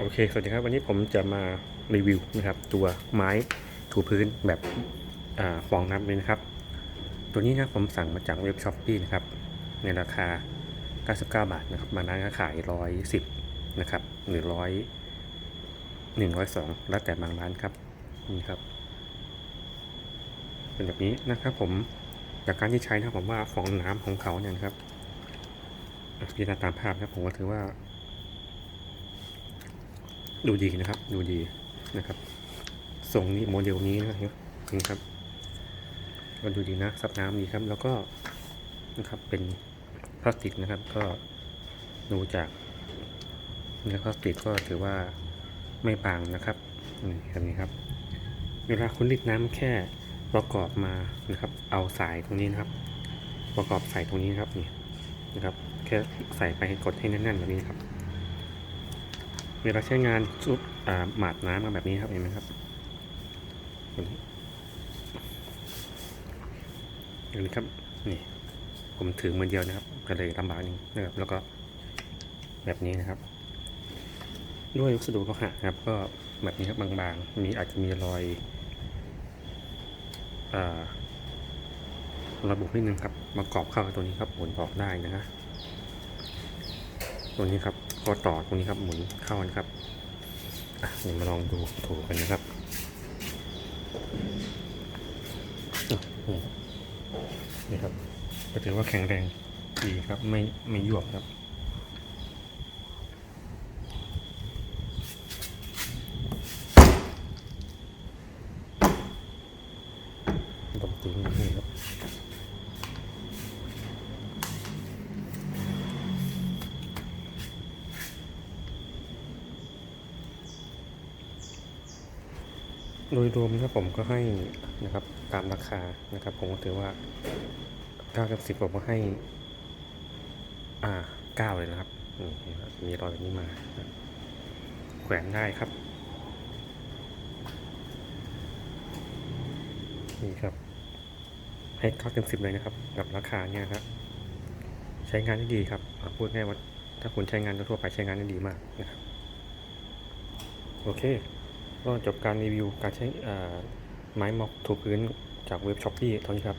โอเค สวัสดีครับ วันนี้ผมจะมารีวิวนะครับตัวไม้ถูพื้นแบบอฟองน้ำเลยนะครับ ตัวนี้นะผมสั่งมาจากเว็บช้อปปี้นะครับ ในราคา 99 บาทนะครับบางร้านก็ขาย 110 นะครับ หรือ 100 102 แล้วแต่บางร้านครับ นี่ครับ เป็นแบบนี้นะครับผม จากการที่ใช้นะผมว่าฟองน้ำของเขาเนี่ยนะครับพิจารณาตามภาพนะผมก็ถือว่า ดูดีนะครับ ดูดีนะครับทรงนี้โมเดลนี้นะครับนี่ครับก็ดูดีนะซับน้ำดีครับ แล้วก็นะครับเป็นพลาสติกนะครับ ก็ดูจากเนื้อพลาสติกก็ถือว่าไม่บางนะครับนี่แบบนี้ครับ เวลาคุณรีดน้ำแค่ประกอบมานะครับ เอาสายตรงนี้นะครับ ประกอบใส่ตรงนี้นะครับนี่นะครับ แค่ใส่ไปกดให้แน่นๆแบบนี้ครับ เวลาใช้งานซุปอ่าหมาดน้ำมาแบบนี้ครับเห็นไหมครับแบบนี้อย่างนี้ครับนี่ผมถือมือเดียวนะครับก็เลยลำบากนิดนึงนะครับแล้วก็แบบนี้นะครับ ด้วยวัสดุโลหะนะครับ ก็แบบนี้ครับบางๆ มีอาจจะมีรอยอ่าระบุนิดนึงครับ มากรอบเข้ากับตัวนี้ครับหมุนออกได้นะฮะตัวนี้ครับ ข้อต่อตรงนี้ครับหมุนเข้ากันครับอะเดี๋ยวมาลองดูถูกันนะครับอะนี่นี่ครับก็ถือว่าแข็งแรงดีครับไม่ไม่ยวบครับตบตีนี โดยรวมนะครับผมก็ให้นะครับตามราคานะครับ ผมก็ถือว่า9กับ10ผมก็ให้ อ่า9เลยนะครับมีรอยแบบนี้มา แขวนได้ครับ นี่ครับ ให้9เต็ม10เลยนะครับ กับราคาเนี่ยครับ ใช้งานได้ดีครับ พูดง่ายว่าถ้าคุณใช้งานทั่วไปใช้งานได้ดีมากนะครับ โอเค ก็จบการรีวิวการใช้ไม้ม็อกถูพื้นจากเว็บช้อปปี้เท่านี้ครับ